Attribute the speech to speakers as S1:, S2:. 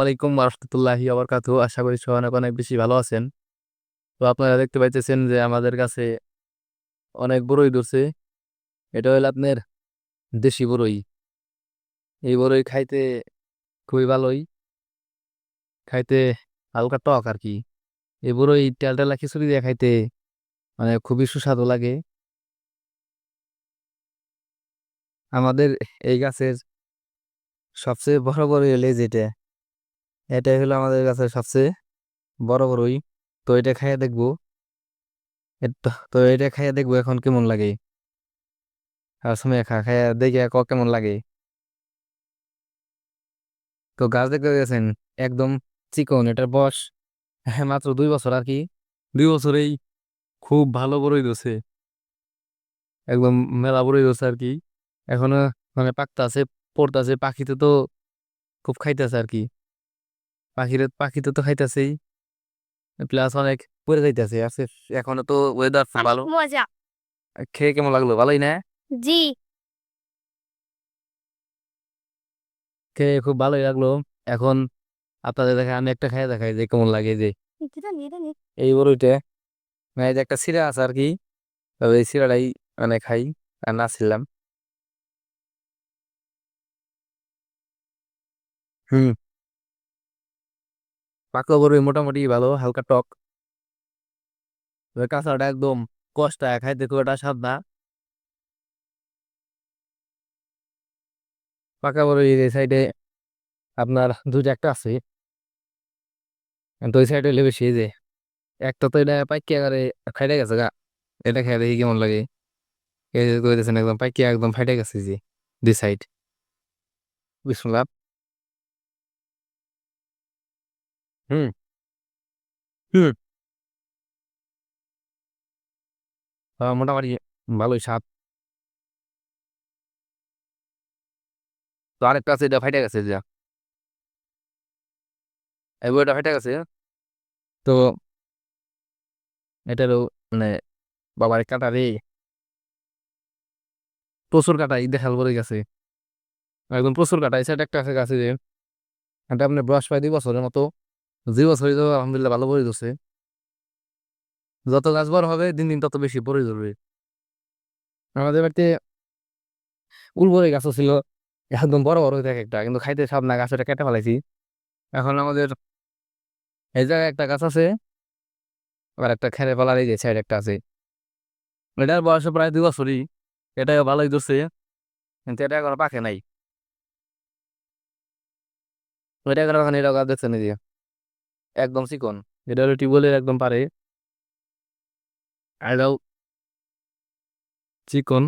S1: আলাইকুম রহমতুল্লাহি আবরকাতু আশা করি সবাই অনেক অনেক বেশি ভালো আছেন। তো আপনারা দেখতে পাইতেছেন যে আমাদের কাছে অনেক বড়ই ধরছে। এটা হলো আপনার দেশি বড়ই এই বড়ই খাইতে খুবই ভালোই। খাইতে হালকা টক আর কি। এই বড়ই তেল টেলা খিচুড়ি দিয়ে খাইতে মানে খুবই সুস্বাদু লাগে। আমাদের এই গাছের সবচেয়ে বড় বড় হলে যেটা এটাই হলো আমাদের কাছে সবচেয়ে বড় বড়ই তো এটা খাইয়ে দেখব। তো এটা খাইয়ে দেখব এখন কেমন লাগে? আর সময় খা, খাইয়া দেখে ক কেমন লাগে? তো গাছ দেখতে গেছেন? একদম চিকন, এটার বয়স হ্যাঁ মাত্র দুই বছর আর কি। দুই বছরেই খুব ভালো বড়ই ধরছে। একদম মেলা বড়ই ধরছে আর কি। এখনও মানে পাকতে আছে পড়তে আছে পাখিতে তো খুব খাইতেছে আর কি। পাখিরে পাখিতে তো খাইতেছেই। প্লাস অনেক পড়ে যাইতেছে আছে এখনও তো ওয়েদার ভালো।
S2: মজা।
S1: খেয়ে কেমন লাগল? ভালোই না?
S2: জি।
S1: খেয়ে খুব ভালোই লাগল। এখন আপনাদের দেখা আমি একটা খাই দেখাই যে কেমন লাগে যে। এই বড়ইটা মানে একটা সিরা আছে আর কি তবে এই সিরাটাই মানে খাই আর না ছিলাম হুম। পাকা বড়ই মোটামুটি ভালো, হালকা টক। কাঁচাটা একদম কষ্ট, খাইতে খুব একটা স্বাদ না। পাকা বড়ই এই সাইডে আপনার দুইটা একটা আছে। ওই সাইডে হলে বেশি যে একটা তো এটা পাইকি আকারে ফাইটে গেছে গা। এটা খেয়ে দেখি কেমন লাগে। এই কইতেছেন একদম পাইকি একদম ফাইটে গেছে যে দুই সাইড বিসমুল্লাহ। মোটামুটি ভালোই স্বাদ। তো আরেকটা আছে, এটা ফাইটে গেছে যা। এই বইটা ফাইটে গেছে। তো এটারও মানে বাবার কাটা রে। প্রচুর কাটা দেখাল পরে গেছে। একদম প্রচুর কাটা। সাইড একটা আছে, গাছে যে। এটা আপনি বয়স প্রায় দুই বছরের মতো। দুই বছরই তো আলহামদুলিল্লাহ ভালো পরে ধরছে যত গাছ হবে, দিন দিন তত বেশি পরে ধরবে। আমাদের বাড়িতে উলবরে গাছও ছিল, একদম বড় বড় থাকে একটা, কিন্তু খাইতে সব না গাছটা কেটে ফেলাইছি। এখন আমাদের এই জায়গায় একটা গাছ আছে আর একটা খেরে ফেলার এই যে সাইড একটা আছে। এটার বয়স প্রায় দুই বছরই, এটাও ভালোই ধরছে, কিন্তু এটা এখনও পাকে নাই। ওইটা এখন ওখানে এটা গাছ দেখছেন এই যে। একদম চিকন। এটা হলো টিউবওয়েলের একদম পারে। এটাও চিকন।